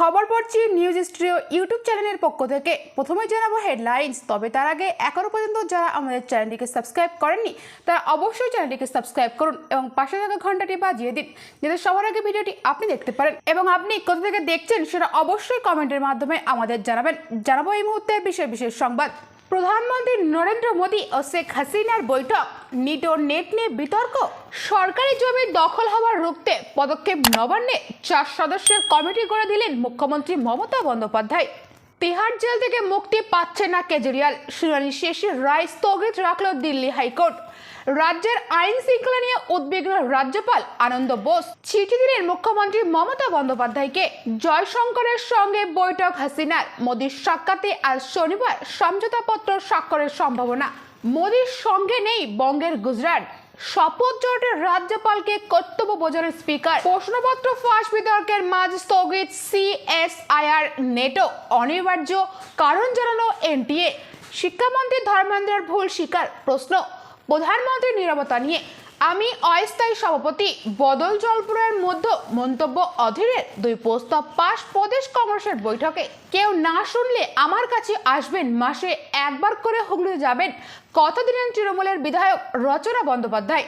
খবর পড়ছি news stereo YouTube চ্যানেলের পক্ষ থেকে। প্রথমে জানাব হেডলাইন্স, তবে তার আগে এখনও পর্যন্ত যারা আমাদের চ্যানেলটিকে সাবস্ক্রাইব করেননি, তারা অবশ্যই চ্যানেলটিকে সাবস্ক্রাইব করুন এবং পাশে থাকা ঘন্টাটি বাজিয়ে দিন, যাতে সবার আগে ভিডিওটি আপনি দেখতে পারেন। এবং আপনি কোথা থেকে দেখছেন সেটা অবশ্যই কমেন্টের মাধ্যমে আমাদের জানাবেন। জানাব এই মুহূর্তে বিশেষ বিশেষ সংবাদ। প্রধানমন্ত্রী নরেন্দ্র মোদী ও শেখ হাসিনার বৈঠক নিটো নেট নিয়ে বিতর্ক। সরকারি জমি দখল হওয়ার রুখতে পদক্ষেপ নবান্নে চার সদস্যের কমিটি করে দিলেন মুখ্যমন্ত্রী মমতা বন্দ্যোপাধ্যায়। তিহার জেল থেকে মুক্তি পাচ্ছে না কেজরিওয়াল। শুনানি শেষে রায় স্থগিত রাখল দিল্লি হাইকোর্ট। রাজ্যের আইন শৃঙ্খলা নিয়ে উদ্বিগ্ন রাজ্যপাল আনন্দ বোস। চিঠি দিলেন মুখ্যমন্ত্রী মমতা বন্দ্যোপাধ্যায়কে। জয়শঙ্করের সঙ্গে বৈঠক হাসিনার। মোদীর সাক্ষাতে আজ শনিবার সমঝোতাপত্র স্বাক্ষরের সম্ভাবনা। মোদীর সঙ্গে নেই বঙ্গের গুজরাট। শপথ জোটের রাজ্যপালকে কর্তব্য বোঝানোর স্পিকার। প্রশ্নপত্র ফাঁস বিতর্কের মাঝ স্থগিত সিএসআইআর নেটো অনিবার্য। কারণ জানানো এনটিএ। শিক্ষামন্ত্রী ধর্মেন্দ্রের ভুল স্বীকার। প্রশ্ন প্রধানমন্ত্রীর নিরাপত্তা নিয়ে আমি অস্থায়ী সভাপতি বদল জলপুরের মধ্যে মন্তব্য অধীরের দুই প্রস্তাব পাশ প্রদেশ কংগ্রেসের বৈঠকে কেউ না শুনলে আমার কাছে আসবেন মাসে একবার করে হুগলি যাবেন কথা দিলেন তৃণমূলের বিধায়ক রচনা বন্দ্যোপাধ্যায়?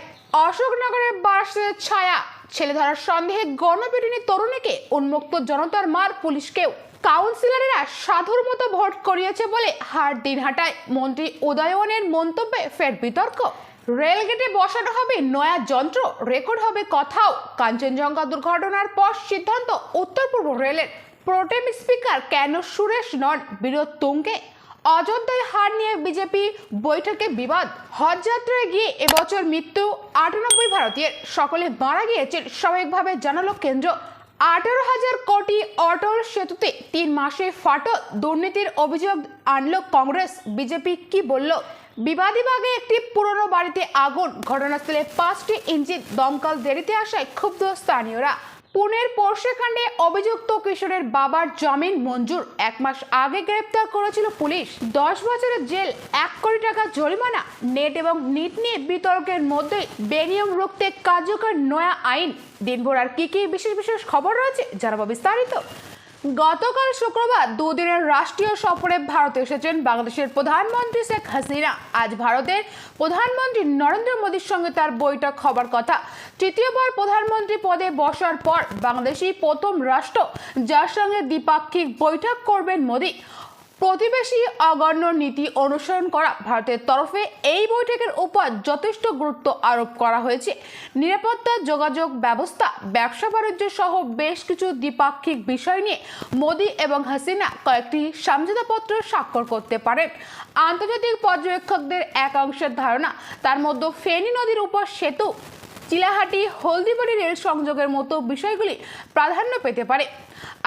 অশোকনগরের বাসের ছায়া ছেলে ধরার সন্দেহে গণপিটুনি তরুণীকে উন্মুক্ত জনতার মার পুলিশকেও কাউন্সিলরেরা সাধুর মতো ভোট করিয়েছে বলে হার দিন দিনহাটায় মন্ত্রী উদয়নের মন্তব্যে ফের বিতর্ক। রেলগেটে বসানো হবে নয়া যন্ত্র, রেকর্ড হবে কথাও। কাঞ্চনজঙ্ঘা দুর্ঘটনার পর সিদ্ধান্ত উত্তর পূর্ব রেলের। প্রোটেম স্পিকার কেন সুরেশ নন? বিরোধ তুঙ্গে। অযোধ্যায় হার নিয়ে বিজেপি বৈঠকে বিবাদ। হজযাত্রায় গিয়ে এবছর মৃত্যু আটানব্বই ভারতীয়ের। সকলে মারা গিয়েছেন স্বাভাবিকভাবে জানালো কেন্দ্র। আঠারো হাজার কোটি অটল সেতুতে তিন মাসে ফাটল। দুর্নীতির অভিযোগ আনল কংগ্রেস। বিজেপি কি বলল? বিবাদীবাগে একটি পুরনো বাড়িতে আগুন। ঘটনাস্থলে পাঁচটি ইঞ্জিন দমকল দেরিতে আসায় ক্ষুব্ধ স্থানীয়রা। পুনের পোর্শেকাণ্ডে অভিযুক্ত কিশোরের বাবার জামিন মঞ্জুর। এক মাস আগে গ্রেপ্তার করেছিল পুলিশ। দশ বছরের জেল, এক কোটি টাকা জরিমানা, নেট এবং নিট নিয়ে বিতর্কের মধ্যে বেনিয়ম রুখতে কার্যকর নয়া আইন। দিনভর আর কি কি বিশেষ বিশেষ খবর রয়েছে জানাব বিস্তারিত। গতকাল শুক্রবার দুদিনের রাষ্ট্রীয় সফরে ভারতে এসেছেন বাংলাদেশের প্রধানমন্ত্রী শেখ হাসিনা। আজ ভারতের প্রধানমন্ত্রী নরেন্দ্র মোদীর সঙ্গে তার বৈঠক হবার কথা। তৃতীয়বার প্রধানমন্ত্রী পদে বসার পর বাংলাদেশই প্রথম রাষ্ট্র যার সঙ্গে দ্বিপাক্ষিক বৈঠক করবেন মোদী। প্রতিবেশী অগণ্য নীতি অনুসরণ করা ভারতের তরফে এই বৈঠকের উপর যথেষ্ট গুরুত্ব আরোপ করা হয়েছে। নিরাপত্তা, যোগাযোগ ব্যবস্থা, ব্যবসা বাণিজ্য সহ বেশ কিছু দ্বিপাক্ষিক বিষয় নিয়ে মোদী এবং হাসিনা কয়েকটি সমঝোতাপত্র স্বাক্ষর করতে পারেন। আন্তর্জাতিক পর্যবেক্ষকদের এক অংশের ধারণা, তার মধ্যে ফেনী নদীর উপর সেতু, চিলাহাটি, হলদিবাড়ি রেল সংযোগের মতো বিষয়গুলি প্রাধান্য পেতে পারে।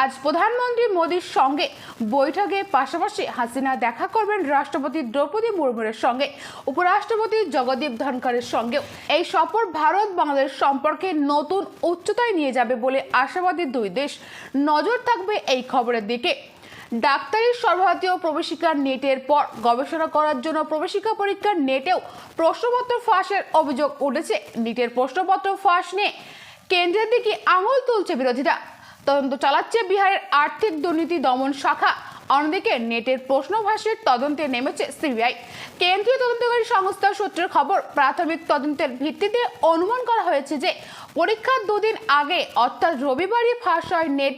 আজ প্রধানমন্ত্রী মোদীর সঙ্গে বৈঠকে পাশাপাশি হাসিনা দেখা করবেন রাষ্ট্রপতি দ্রৌপদী মুর্মুর সঙ্গে, উপরাষ্ট্রপতি জগদীপ ধনখড়ের সঙ্গেও। এই সফর ভারত বাংলাদেশ সম্পর্কে নতুন উচ্চতায় নিয়ে যাবে বলে আশাবাদী দুই দেশ। নজর থাকবে এই খবরের দিকে। ডাক্তারি সর্বভারতীয় প্রবেশিকার নেটের পর গবেষণা করার জন্য প্রবেশিকা পরীক্ষার নেটেও প্রশ্নপত্র ফাঁসের অভিযোগ উঠেছে। নিটের প্রশ্নপত্র ফাঁস নিয়ে কেন্দ্রের দিকে আঙুল তুলছে বিরোধীরা। তদন্ত চালাচ্ছে বিহারের আর্থিক দুর্নীতি দমন শাখা। অন্যদিকে নেটের প্রশ্ন ভাষীর তদন্তে নেমেছে সিবিআই। কেন্দ্রীয় তদন্তকারী সংস্থা সূত্রের খবর, প্রাথমিক তদন্তের ভিত্তিতে অনুমান করা হয়েছে যে পরীক্ষার দুদিন আগে, অর্থাৎ রবিবারই ফাঁস হয় নেট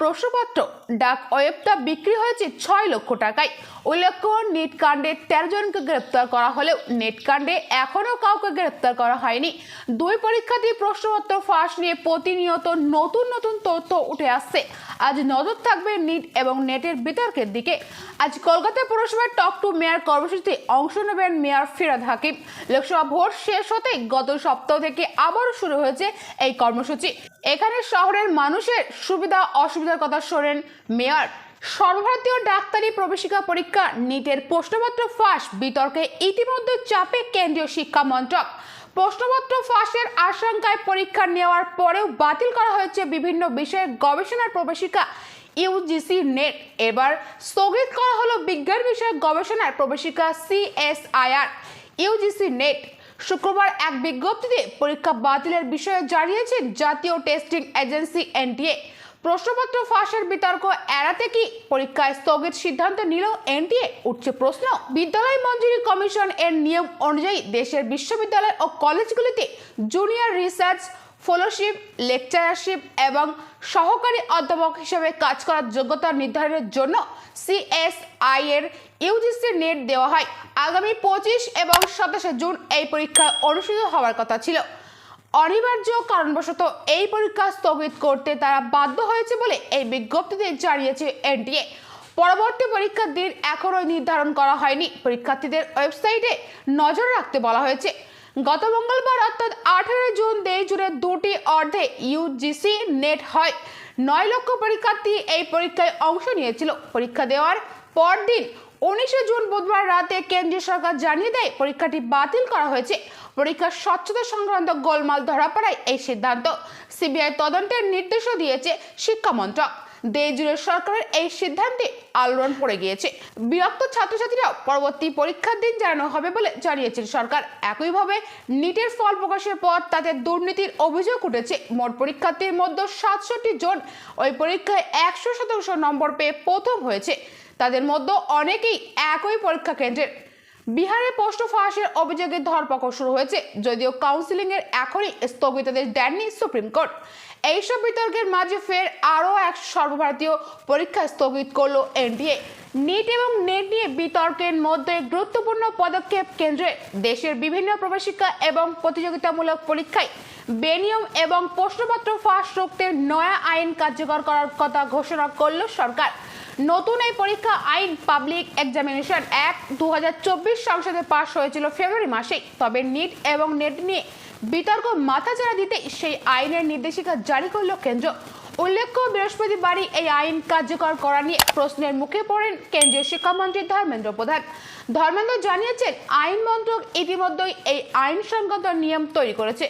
প্রশ্নপত্র ডাক ওয়েবটা বিক্রি হয়েছে ছয় লক্ষ টাকায়। উল্লেখ্য নেটকাণ্ডে তেরো জনকে গ্রেপ্তার করা হলেও নেটকাণ্ডে এখনও কাউকে গ্রেপ্তার করা হয়নি। দুই পরীক্ষার্থী প্রশ্নপত্র ফাঁস নিয়ে প্রতিনিয়ত নতুন নতুন তথ্য উঠে আসছে। আজ নজর থাকবে নিট এবং নেটের বিতর্কের দিকে। আজ কলকাতা পুরসভার টক টু মেয়র কর্মসূচিতে অংশ নেবেন মেয়র ফিরাদ হাকিম। লোকসভা ভোট শেষ হতে গত সপ্তাহ থেকে আবারও শুরু হয়েছে এই কর্মসূচি। এখানে শহরের মানুষের সুবিধা অসুবিধার কথা শোনেন মেয়র। সর্বভারতীয় ডাক্তারি প্রবেশিকা পরীক্ষা নিটের প্রশ্নপত্র ফাঁস, বিতর্কে ইতিমধ্যে চাপে কেন্দ্রীয় শিক্ষা মন্ত্রক। প্রশ্নপত্র ফাঁসের আশঙ্কায় পরীক্ষা নেওয়ার পরেও বাতিল করা হয়েছে বিভিন্ন বিষয়ে গবেষণার প্রবেশিকা ইউজিসি নেট। এবার স্থগিত করা হলো বিজ্ঞান বিষয়ক গবেষণার প্রবেশিকা সিএসআইআর। ইউজিসি নেট শুক্রবার এক বিজ্ঞপ্তিতে পরীক্ষা বাতিলের বিষয়ে জানিয়েছে জাতীয় টেস্টিং এজেন্সি এনটিএ। প্রশ্নপত্র ফাঁসের বিতর্ক এড়াতে কি পরীক্ষায় স্থগিত সিদ্ধান্ত নিল এনটিএ? উঠছে প্রশ্ন। বিদ্যালয় মঞ্জুরি কমিশন এর নিয়ম অনুযায়ী দেশের বিশ্ববিদ্যালয় ও কলেজগুলিতে জুনিয়র রিসার্চ ফেলোশিপ লেকচারারশিপ এবং সহকারী অধ্যাপক হিসেবে কাজ করার যোগ্যতা নির্ধারণের জন্য সিএসআই এর ইউজিসি নেট দেওয়া হয়। আগামী পঁচিশ এবং সাতাশে জুন এই পরীক্ষা অনুষ্ঠিত হওয়ার কথা ছিল। অনিবার্য কারণবশত এই পরীক্ষা স্থগিত করতে তারা বাধ্য হয়েছে বলে এই বিজ্ঞপ্তিতে জানিয়েছে এনটিএ পরবর্তী পরীক্ষার দিন এখনও নির্ধারণ করা হয়নি। পরীক্ষার্থীদের ওয়েবসাইটে নজর রাখতে বলা হয়েছে। গত মঙ্গলবার অর্থাৎ আঠেরো জুন দেশ জুড়ে দুটি অর্ধে ইউজিসি নেট হয়। নয় লক্ষ পরীক্ষার্থী এই পরীক্ষায় অংশ নিয়েছিল। পরীক্ষা দেওয়ার পরদিন উনিশে জুন বুধবার রাতে কেন্দ্রীয় সরকার জানিয়ে দেয়, পরীক্ষাটি বাতিল করা হয়েছে। পরীক্ষার স্বচ্ছতা সংক্রান্ত গোলমাল ধরা পড়ায় এই সিদ্ধান্ত। সিবিআই তদন্তের নির্দেশও দিয়েছে শিক্ষা মন্ত্রক দেশ জুড়ে সরকারের এই সিদ্ধান্তে আলোড়ন পড়ে গিয়েছে। বিরক্ত ছাত্রছাত্রীরাও পরবর্তী পরীক্ষার দিন জানানো হবে বলে জানিয়েছেন সরকার। একইভাবে নিটের ফল প্রকাশের পর তাতে দুর্নীতির অভিযোগ উঠেছে। মোট পরীক্ষার্থীর মধ্যে সাতষট্টি জন ওই পরীক্ষায় একশো শতাংশ নম্বর পেয়ে প্রথম হয়েছে। তাদের মধ্যে অনেকেই একই পরীক্ষা কেন্দ্রের বিহারে পোস্ট ফাঁসের অভিযোগে ধরপাকড় শুরু হয়েছে, যদিও কাউন্সিলিং এর এখনই স্থগিতাদেশ দেননি সুপ্রিম কোর্ট। এইসব বিতর্কের মাঝে ফের আরও এক সর্বভারতীয় পরীক্ষা স্থগিত করল এনডিএ। নিট এবং নেট নিয়ে বিতর্কের মধ্যে গুরুত্বপূর্ণ পদক্ষেপ কেন্দ্রে দেশের বিভিন্ন প্রবেশিকা এবং প্রতিযোগিতামূলক পরীক্ষায় বেনিয়ম এবং প্রশ্নপত্র ফাঁস রুখতে নয়া আইন কার্যকর করার কথা ঘোষণা করল সরকার। নতুন এই পরীক্ষা আইন পাবলিক এক্সামিনেশন অ্যাক্ট দু সংসদে পাশ হয়েছিল ফেব্রুয়ারি মাসেই। তবে নিট এবং নেট নিয়ে বিতর্ক মাথাচাড়া দিতে সেই আইনের নির্দেশিকা জারি করল কেন্দ্র। উল্লেখ্য, বৃহস্পতিবারই এই আইন কার্যকর করা নিয়ে প্রশ্নের মুখে পড়েন কেন্দ্রীয় শিক্ষামন্ত্রী ধর্মেন্দ্র প্রধান। ধর্মেন্দ্র জানিয়েছেন, আইন মন্ত্রক ইতিমধ্যেই এই আইন সংক্রান্ত নিয়ম তৈরি করেছে।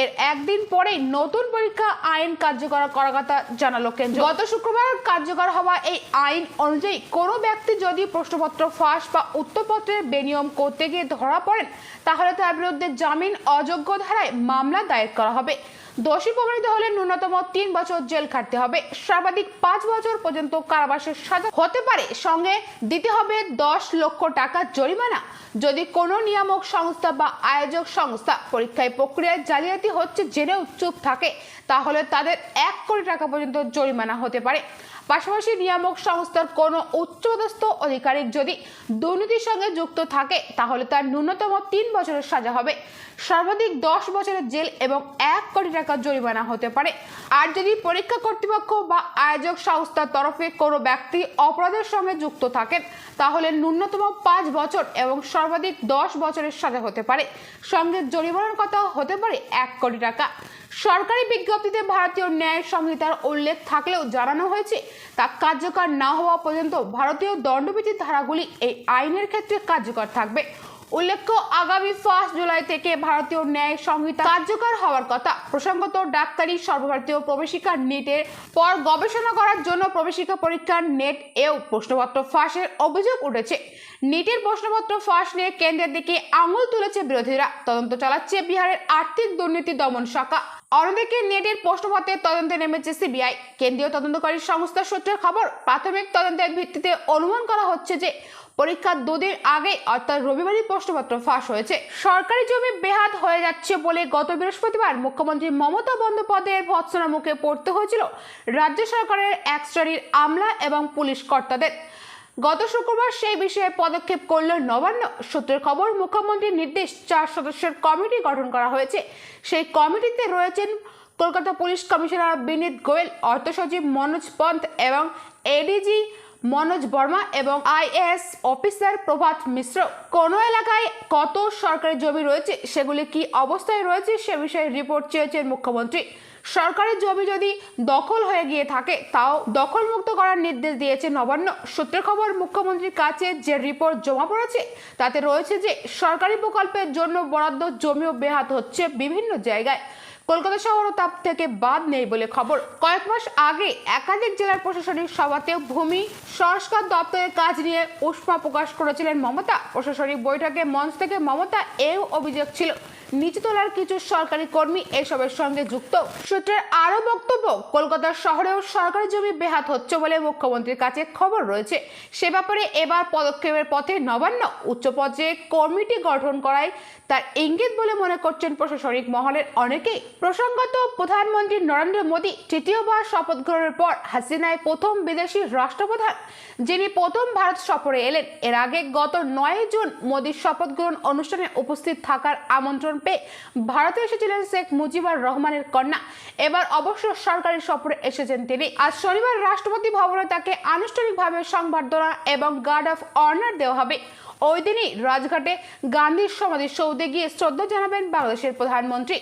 এর একদিন পরেই নতুন পরীক্ষা আইন কার্যকর করার কথা জানালো কেন্দ্র। গত শুক্রবার কার্যকর হওয়া এই আইন অনুযায়ী কোনো ব্যক্তি যদি প্রশ্নপত্র ফাঁস বা উত্তরপত্রের বেনিয়ম করতে গিয়ে ধরা পড়েন, তাহলে তার বিরুদ্ধে জামিন অযোগ্য ধারায় মামলা দায়ের করা হবে। দোষী প্রমাণিত হলে ন্যূনতম তিন বছর জেল খাটতে হবে। সর্বাধিক পাঁচ বছর পর্যন্ত কারাবাসের সাজা হতে পারে। সঙ্গে দিতে হবে দশ লক্ষ টাকা জরিমানা। যদি কোনো নিয়ামক সংস্থা বা আয়োজক সংস্থা পরীক্ষায় প্রক্রিয়ায় জালিয়াতি হচ্ছে জেনেও চুপ থাকে, তাহলে তাদের এক কোটি টাকা পর্যন্ত জরিমানা হতে পারে। পাশাপাশি নিয়ামক সংস্থার কোনো উচ্চপদস্থ আধিকারিক যদি দুর্নীতির সঙ্গে যুক্ত থাকে, তাহলে তার ন্যূনতম তিন বছরের সাজা হবে। সর্বাধিক দশ বছরের জেল এবং এক কোটি টাকা জরিমানা হতে পারে। আর যদি পরীক্ষা কর্তৃপক্ষ বা আয়োজক সংস্থার তরফে কোনো ব্যক্তি অপরাধের সঙ্গে যুক্ত থাকেন, তাহলে ন্যূনতম পাঁচ বছর এবং সর্বাধিক দশ বছরের সাজা হতে পারে। সঙ্গে জরিমানার কথা হতে পারে এক কোটি টাকা। সরকারি বিজ্ঞপ্তিতে ভারতীয় ন্যায় সংহিতার উল্লেখ থাকলেও জানানো হয়েছে, তা কার্যকর না হওয়া পর্যন্ত ভারতীয় দণ্ডবিধির ধারাগুলি এই আইনের ক্ষেত্রে কার্যকর থাকবে। উল্লেখ্য, আগামী ফার্স্ট জুলাই থেকে ভারতীয় ন্যায় সংহিতা কার্যকর হওয়ার কথা প্রসঙ্গত ডাক্তারি সর্বভারতীয় প্রবেশিকা নেটের পর গবেষণা করার জন্য প্রবেশিকা পরীক্ষার নেট এও প্রশ্নপত্র ফাঁসের অভিযোগ উঠেছে। নেটের প্রশ্নপত্র ফাঁস নিয়ে কেন্দ্রের দিকে আঙুল তুলেছে বিরোধীরা। তদন্ত চালাচ্ছে বিহারের আর্থিক দুর্নীতি দমন শাখা। অন্যদিকে নেটের প্রশ্নপত্রের তদন্তে নেমেছে সিবিআই। কেন্দ্রীয় তদন্তকারী সংস্থার সূত্রের খবর, প্রাথমিক তদন্তের ভিত্তিতে অনুমান করা হচ্ছে যে পরীক্ষার দুদিন আগে অর্থাৎ রবিবারই প্রশ্নপত্র ফাঁস হয়েছে। সরকারি জমি বেহাত হয়ে যাচ্ছে বলে গত বৃহস্পতিবার মুখ্যমন্ত্রী মমতা বন্দ্যোপাধ্যায়ের ভৎসনা মুখে পড়তে হয়েছিল। রাজ্য সরকারের এক শ্রেণির আমলা এবং পুলিশ কর্তাদের। গত শুক্রবার সেই বিষয়ে পদক্ষেপ করল নবান্ন সূত্রের খবর, মুখ্যমন্ত্রীর নির্দেশ চার সদস্যের কমিটি গঠন করা হয়েছে। সেই কমিটিতে রয়েছেন কলকাতা পুলিশ কমিশনার বিনীত গোয়েল, অর্থ সচিব মনোজ পন্থ এবং এডিজি মনোজ বর্মা এবং আইএএস অফিসার প্রভাত মিশ্র। কোন এলাকায় কত সরকারি জমি রয়েছে, সেগুলি কি অবস্থায় রয়েছে, সে বিষয়ে রিপোর্ট চেয়েছেন মুখ্যমন্ত্রী। সরকারি জমি যদি দখল হয়ে গিয়ে থাকে, তাও দখলমুক্ত করার নির্দেশ দিয়েছে নবান্ন। সূত্রের খবর, মুখ্যমন্ত্রীর কাছে যে রিপোর্ট জমা পড়েছে, তাতে রয়েছে যে সরকারি প্রকল্পের জন্য বরাদ্দ জমিও বেহাত হচ্ছে বিভিন্ন জায়গায়। কলকাতা শহর তাপ থেকে বাদ নেই বলে খবর। কয়েক মাস আগে একাধিক জেলার প্রশাসনিক সভাতেও ভূমি সংস্কার দপ্তরের কাজ নিয়ে উষ্মা প্রকাশ করেছিলেন মমতা। প্রশাসনিক বৈঠকে মঞ্চ থেকে মমতা এও অভিযোগ ছিল। নিচুতলার কিছু সরকারি কর্মী এসবের সঙ্গে যুক্ত। সূত্রের আরও বক্তব্য কলকাতা শহরেও সরকারি জমি বেহাত হচ্ছে বলে মুখ্যমন্ত্রীর কাছে খবর রয়েছে। সে ব্যাপারে এবার পদক্ষেপের পথে নবান্ন উচ্চ পর্যায়ে কমিটি গঠন করায় তার ইঙ্গিত বলে মনে করছেন প্রশাসনিক মহলের অনেকেই। প্রসঙ্গত, প্রধানমন্ত্রী নরেন্দ্র মোদী তৃতীয়বার শপথ গ্রহণের পর হাসিনায় প্রথম বিদেশি রাষ্ট্রপ্রধান, যিনি প্রথম ভারত সফরে এলেন। এর আগে গত নয় জুন মোদীর শপথ গ্রহণ অনুষ্ঠানে উপস্থিত থাকার আমন্ত্রণ পেয়ে ভারতে এসেছিলেন শেখ মুজিবুর রহমানের কন্যা। এবার অবশ্য সরকারি সফরে এসেছেন তিনি। আজ শনিবার রাষ্ট্রপতি ভবনে তাকে আনুষ্ঠানিকভাবে সংবর্ধনা এবং গার্ড অফ অনার দেওয়া হবে। ওই দিনই রাজঘাটে গান্ধীর সমাধি সৌদে গিয়ে শ্রদ্ধা জানাবেন বাংলাদেশের প্রধানমন্ত্রী।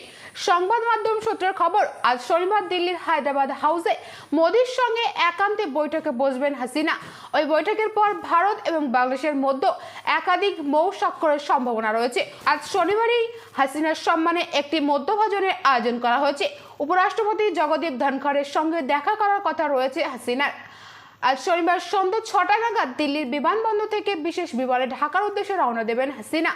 সংবাদ মাধ্যম সূত্রের খবর, আজ শনিবার দিল্লির হায়দ্রাবাদ হাউসে মোদীর সঙ্গে একান্তে বৈঠকে বসবেন হাসিনা। ওই বৈঠকের পর ভারত এবং বাংলাদেশের মধ্যে একাধিক মৌ স্বাক্ষরের সম্ভাবনা রয়েছে। আজ শনিবারই হাসিনার সম্মানে একটি মধ্যভোজনের আয়োজন করা হয়েছে। উপরাষ্ট্রপতি জগদীপ ধনখড়ের সঙ্গে দেখা করার কথা রয়েছে হাসিনার। আজ শনিবার সন্ধ্যা ছটা নাগাদ দিল্লির বিমানবন্দর থেকে বিশেষ বিমানে ঢাকার উদ্দেশ্যে রওনা দেবেন হাসিনা।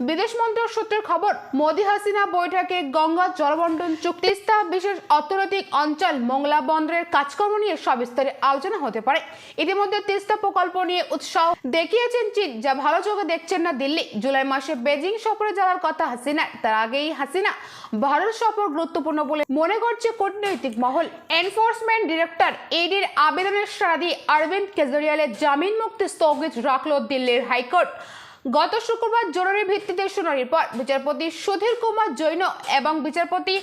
বিদেশ মন্ত্রক সূত্রের খবর, মোদি হাসিনা বৈঠকে গঙ্গা জলবন্টন চুক্তিস্তা বিশেষ অর্থনৈতিক অঞ্চল মোংলা বন্দরের কাজকর্ম নিয়ে সবিস্তারে আলোচনা হতে পারে। ইতিমধ্যে তিস্তা প্রকল্প নিয়ে উৎসাহ দেখিয়েছেন চীন, যা ভালো চোখে দেখছেন না দিল্লি। জুলাই মাসে বেজিং সফরে যাওয়ার কথা হাসিনা, তার আগেই হাসিনা ভারত সফর গুরুত্বপূর্ণ বলে মনে করছে কূটনৈতিক মহল। এনফোর্সমেন্ট ডিরেক্টর এডির আবেদনের সাড়া দিয়ে অরবিন্দ কেজরিওয়ালের জামিন মুক্তি স্থগিত রাখল দিল্লির হাইকোর্ট। গত শুক্রবার জরুরি ভিত্তিতে শুনানির পর বিচারপতি সুধীর কুমার জৈন এবং বিচারপতি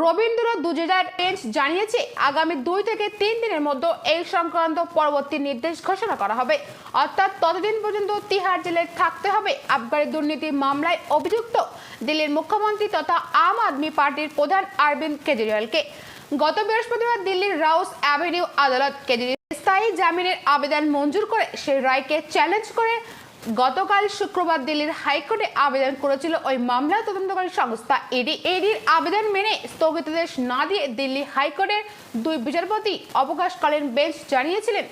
রবীন্দ্র দুজেদার বেঞ্চ জানিয়েছে, আগামী দুই থেকে তিন দিনের মধ্যে এই সংক্রান্ত পরবর্তী নির্দেশ ঘোষণা করা হবে। অর্থাৎ ততদিন পর্যন্ত তিহার জেলায় থাকতে হবে। আবগারি দুর্নীতি মামলায় অভিযুক্ত দিল্লির মুখ্যমন্ত্রী তথা আম আদমি পার্টির প্রধান অরবিন্দ কেজরিওয়ালকে। গত বৃহস্পতিবার দিল্লির রাউস অ্যাভিনিউ আদালত কেজরিওয়াল স্থায়ী জামিনের আবেদন মঞ্জুর করে সেই রায়কে চ্যালেঞ্জ করে গতকাল শুক্রবার দিল্লির হাইকোর্টে আবেদন করেছিল ওই মামলা তদন্তকারী সংস্থা ইডি ইডির আবেদন মেনে স্থগিতাদেশ না দিয়ে দিল্লি হাইকোর্টের দুই বিচারপতি অবকাশকালীন বেঞ্চ জানিয়েছিলেন,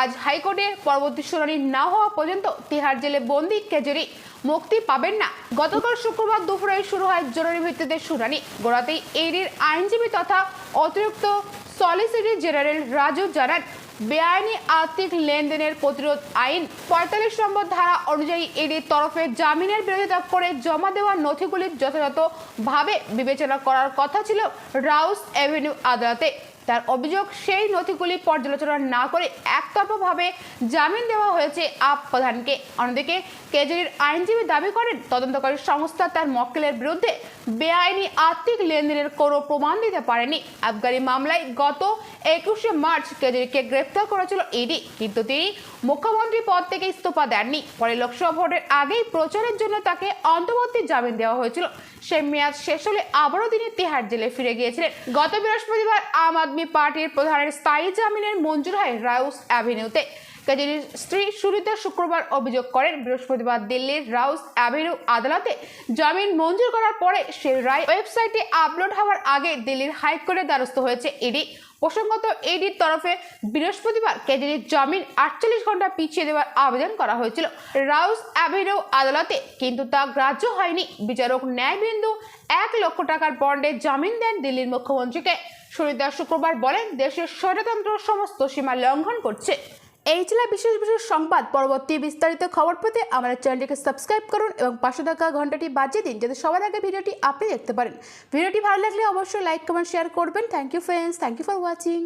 আজ হাইকোর্টে পরবর্তী শুনানি না হওয়া পর্যন্ত তিহার জেলে বন্দি কেজরি মুক্তি পাবেন না। গতকাল শুক্রবার দুপুরে শুরু হয় জরুরি ভিত্তিতে শুনানি। গোড়াতেই এডির আইনজীবী তথা অতিরিক্ত সলিসিটর জেনারেল রাজু জানান বেআইনি আর্থিক লেনদেনের প্রতিরোধ আইন পঁয়তাল্লিশ নম্বর ধারা অনুযায়ী ইডির তরফে জামিনের বিরোধিতা করে জমা দেওয়া নথিগুলি যথাযথভাবে বিবেচনা করার কথা ছিল রাউস অ্যাভিনিউ আদালতে। তার অভিযোগ সেই নথিগুলি পর্যালোচনা না করে একতরফাভাবে জামিন দেওয়া হয়েছে আপ প্রধানকে। অন্যদিকে কেজরির আইনজীবী দাবি করেন, তদন্তকারী সংস্থা তার মক্কেলের বিরুদ্ধে বেআইনি আর্থিক লেনদেনের কোনো প্রমাণ দিতে পারেনি। আবগারি মামলায় গত একুশে মার্চ কেজরিকে গ্রেপ্তার করেছিল ইডি, কিন্তু তিনি মুখ্যমন্ত্রী পদ থেকে ইস্তফা দেননি। পরে লোকসভা ভোটের আগেই প্রচারের জন্য তাকে অন্তর্বর্তী জামিন দেওয়া হয়েছিল। সে মেয়াদ শেষ হলে আবারও তিনি তিহার জেলে ফিরে গিয়েছিলেন। গত বৃহস্পতিবার আম আদমি পার্টির প্রধানের স্থায়ী জামিনের মঞ্জুর হয় রাউস অ্যাভিনিউতে। কেজরির স্ত্রী সুরিতা শুক্রবার অভিযোগ করেন, বৃহস্পতিবার দিল্লির রাউস অ্যাভিনিউ আদালতে জামিন মঞ্জুর করার পরে সে রায় ওয়েবসাইটে আপলোড হওয়ার আগে দিল্লির হাইকোর্টের দ্বারস্থ হয়েছে ইডি। প্রসঙ্গত, ইডির তরফে বৃহস্পতিবার কেজরির জামিন আটচল্লিশ ঘণ্টা পিছিয়ে দেওয়ার আবেদন করা হয়েছিল রাউস অ্যাভিনিউ আদালতে, কিন্তু তা গ্রাহ্য হয়নি। বিচারক ন্যায়বিন্দু এক লক্ষ টাকার বন্ডে জামিন দেন দিল্লির মুখ্যমন্ত্রীকে। সুরিতা শুক্রবার বলেন, দেশের স্বৈরতন্ত্র সমস্ত সীমা লঙ্ঘন করছে। এই ছিল বিশেষ বিশেষ সংবাদ। পরবর্তী বিস্তারিত খবর পেতে আমাদের চ্যানেলটিকে সাবস্ক্রাইব করুন এবং পাশে থাকা ঘন্টাটি বাজিয়ে দিন যাতে সবার আগে ভিডিওটি আপনি দেখতে পারেন। ভিডিওটি ভালো লাগলে অবশ্যই লাইক, কমেন্ট, শেয়ার করবেন। Thank you friends thank you for watching